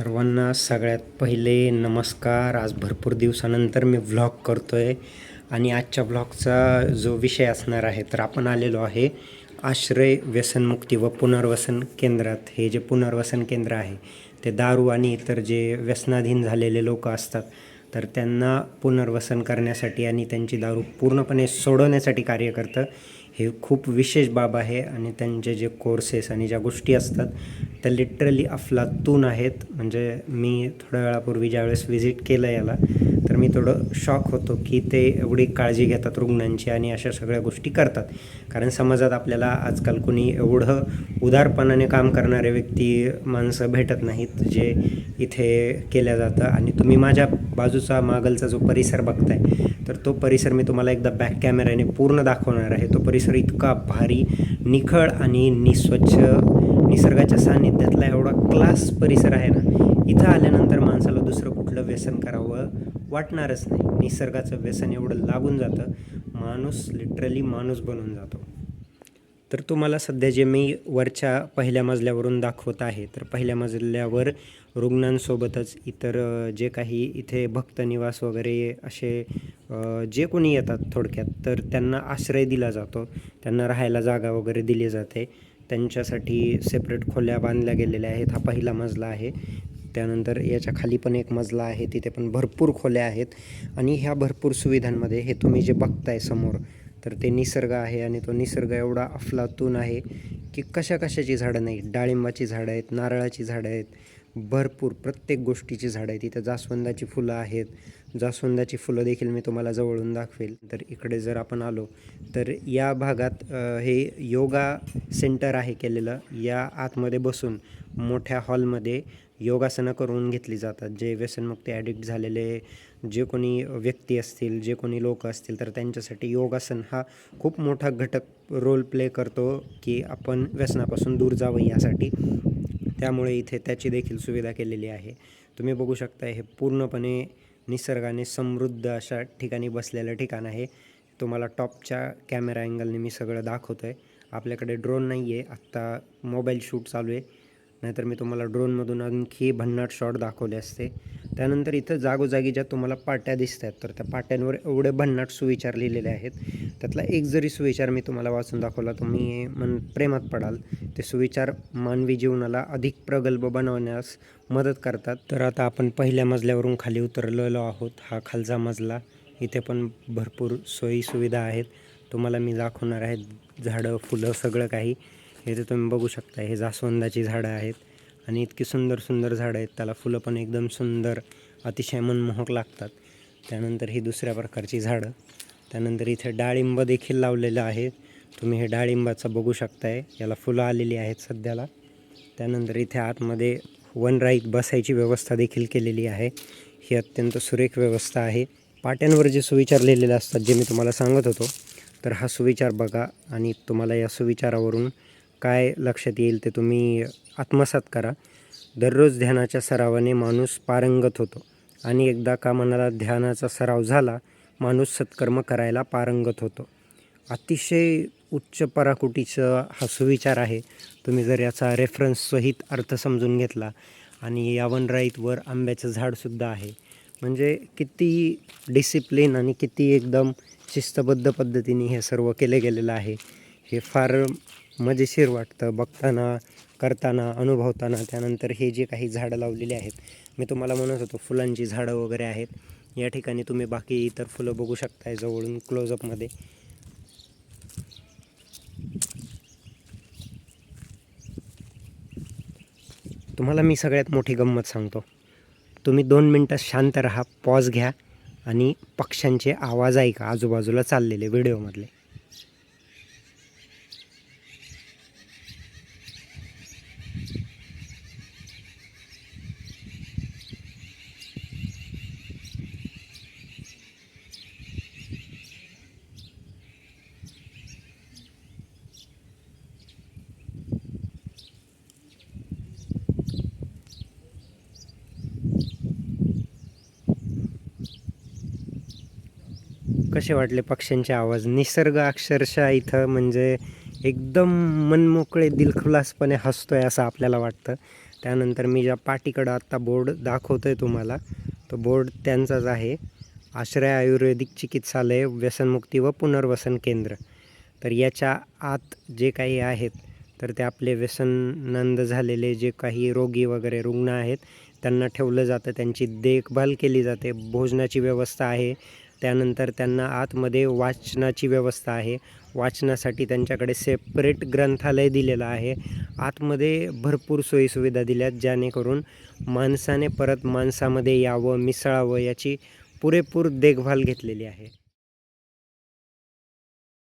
सर्वांना सगळ्यात पहिले नमस्कार. आज भरपूर दिवसानंतर मी व्लॉग करतो आहे आणि आजच्या व्लॉगचा जो विषय असणार आहे तर आपण आलेलो आहे आश्रय व्यसनमुक्ती व पुनर्वसन केंद्रात. हे जे पुनर्वसन केंद्र आहे ते दारू आणि इतर जे व्यसनाधीन झालेले लोक असतात तर त्यांना पुनर्वसन करण्यासाठी आणि त्यांची दारू पूर्णपणे सोडवण्यासाठी कार्य करतं. हे खूप विशेष बाब आहे आणि त्यांचे जे कोर्सेस आणि ज्या गोष्टी असतात त्या लिटरली अफलातून आहेत. म्हणजे मी थोड्या वेळापूर्वी ज्यावेळेस व्हिजिट केलं याला तर मी थोडं शॉक होतो की ते एवढी काळजी घेतात रुग्णांची आणि अशा सगळ्या गोष्टी करतात. कारण समाजात आपल्याला आजकाल कोणी एवढं उदारपणाने काम करणारे व्यक्ती माणसं भेटत नाहीत जे इथे केल्या जातं. आणि तुम्ही माझ्या बाजूचा मागलचा जो परिसर बघताय तर तो परिसर मी तुम्हाला एकदा बॅक कॅमेऱ्याने पूर्ण दाखवणार आहे. तो परिसर इतका भारी निखळ आणि निस्वच्छ निसर्गाच्या सान्निध्यातला एवढा क्लास परिसर आहे ना इथं आल्यानंतर माणसाला दुसरं कुठलं व्यसन करावं वाटणारच नाही. निसर्गाचं व्यसन एवढं लागून जातं माणूस लिटरली माणूस बनून जातो. तर तुम्हाला सध्या जे मी वरच्या पहिल्या मजल्यावरून दाखवत आहे तर पहिल्या मजल्यावर रुग्णांसोबतच इतर जे काही इथे भक्तनिवास वगैरे असे जे कोणी येतात थोडक्यात तर त्यांना आश्रय दिला जातो. त्यांना राहायला जागा वगैरे दिली जाते. त्यांच्यासाठी सेपरेट खोल्या बांधल्या गेलेल्या आहेत. हा पहिला मजला आहे. त्यानंतर याच्या खाली पण एक मजला आहे. तिथे पण भरपूर खोल्या आहेत. आणि ह्या भरपूर सुविधांमध्ये हे तुम्ही जे बघताय समोर तर ते निसर्ग आहे आणि तो निसर्ग एवढा अफलातून आहे की कशा कशाची झाडं नाही डाळिंबाची झाडं आहेत नारळाची झाडं आहेत भरपूर प्रत्येक गोष्टीची झाडं आहेत. इथं जास्वंदाची फुलं आहेत. जास्वंदाची फुलं देखील मी तुम्हाला जवळून दाखवेल. तर इकडे जर आपण आलो तर या भागात हे योगा सेंटर आहे केलेलं. या आतमध्ये बसून मोठ्या हॉलमध्ये योगासनं करून घेतली जातात. जे व्यसनमुक्ती ॲडिक्ट झालेले जे कोणी व्यक्ती असतील जे कोणी लोक असतील तर त्यांच्यासाठी योगासन हा खूप मोठा घटक रोल प्ले करतो की आपण व्यसनापासून दूर जावं यासाठी. त्यामुळे इथे त्याची देखील सुविधा केलेली आहे. तुम्ही बघू शकता हे पूर्णपणे निसर्गाने समृद्ध अशा ठिकाणी बसलेलं ठिकाण आहे. तुम्हाला टॉपच्या कॅमेरा अँगलने मी सगळं दाखवतो आहे आपल्याकडे ड्रोन नाही आहे आत्ता मोबाईल शूट चालू आहे. नाहीतर मी तुम्हाला ड्रोनमधून आणखी भन्नाट शॉट दाखवले असते. त्यानंतर इथं जागोजागी ज्या तुम्हाला पाट्या दिसत आहेत तर त्या पाट्यांवर एवढे भन्नाट सुविचार लिहिलेले आहेत. त्यातला एक जरी सुविचार मी तुम्हाला वाचून दाखवला तुम्ही मन प्रेमात पडाल. ते सुविचार मानवी जीवनाला अधिक प्रगल्भ बनवण्यास मदत करतात. तर आता आपण पहिल्या मजल्यावरून खाली उतरलेलो आहोत. हा खालचा मजला. इथे पण भरपूर सोयीसुविधा आहेत. तुम्हाला मी दाखवणार आहे झाडं फुलं सगळं काही. इथे तुम्ही बघू शकता हे जास्वंदाची झाडं आहेत. आणि इतकी सुंदर सुंदर झाडं आहेत. त्याला फुलं पण एकदम सुंदर अतिशय मनमोहक लागतात. त्यानंतर ही दुसऱ्या प्रकारची झाडं. त्यानंतर इथे डाळिंब देखील लावलेलं आहे. तुम्ही हे डाळिंबाचं बघू शकताय. याला फुलं आलेली आहेत सध्याला. त्यानंतर इथे आतमध्ये वन राईत बसायची व्यवस्था देखील केलेली आहे. ही अत्यंत सुरेख व्यवस्था आहे. पाट्यांवर जे सुविचार लिहिलेले असतात जे मी तुम्हाला सांगत होतो तर हा सुविचार बघा आणि तुम्हाला या सुविचारावरून काय लक्षात येईल ते तुम्ही आत्मसात करा. दररोज ध्यानाच्या सरावाने माणूस पारंगत होतो. आणि एकदा का मनाला ध्यानाचा सराव झाला माणूस सत्कर्म करायला पारंगत होतो. अतिशय उच्च पराकुटीचं हा सुविचार आहे. तुम्ही जर याचा रेफरन्स सहित अर्थ समजून घेतला आणि यावनराईतवर आंब्याचं झाडसुद्धा आहे. म्हणजे किती डिसिप्लिन आणि किती एकदम शिस्तबद्ध पद्धतीने हे सर्व केले गेलेलं आहे. हे फार मजेशीर वाटतं बघताना. करताना अनुभवताना त्यानंतर हे जे काही झाडं लावलेली आहेत मी तुम्हाला म्हणत होतो फुलांची झाडं वगैरे आहेत. या ठिकाणी तुम्ही बाकी इतर फुलं बघू शकताय जवळून क्लोजअपमध्ये तुम्हाला मी सगळ्यात मोठी गंमत सांगतो. तुम्ही दोन मिनटं शांत राहा पॉज घ्या आणि पक्ष्यांचे आवाज ऐका आजूबाजूला चाललेले व्हिडिओमधले कसे वाटले पक्ष्यांचे आवाज? निसर्ग अक्षरशः इथं म्हणजे एकदम मनमोकळे दिलखुलासपणे हसतोय असं आपल्याला वाटतं. त्यानंतर मी ज्या पाठीकडं आत्ता बोर्ड दाखवतो आहे तुम्हाला तो बोर्ड त्यांचाच आहे. आश्रय आयुर्वेदिक चिकित्सालय व्यसनमुक्ती व पुनर्वसन केंद्र. तर याच्या आत जे काही आहेत तर ते आपले व्यसननंद झालेले जे काही रोगी वगैरे रुग्ण आहेत त्यांना ठेवलं जातं त्यांची देखभाल केली जाते भोजनाची व्यवस्था आहे त्यानंतर त्यांना आतमध्ये वाचनाची व्यवस्था आहे. वाचनासाठी त्यांच्याकडे सेपरेट ग्रंथालय दिलेलं आहे. आतमध्ये भरपूर सोयीसुविधा दिल्यात जेणेकरून माणसाने परत माणसामध्ये यावं मिसळावं याची पुरेपूर देखभाल घेतलेली आहे.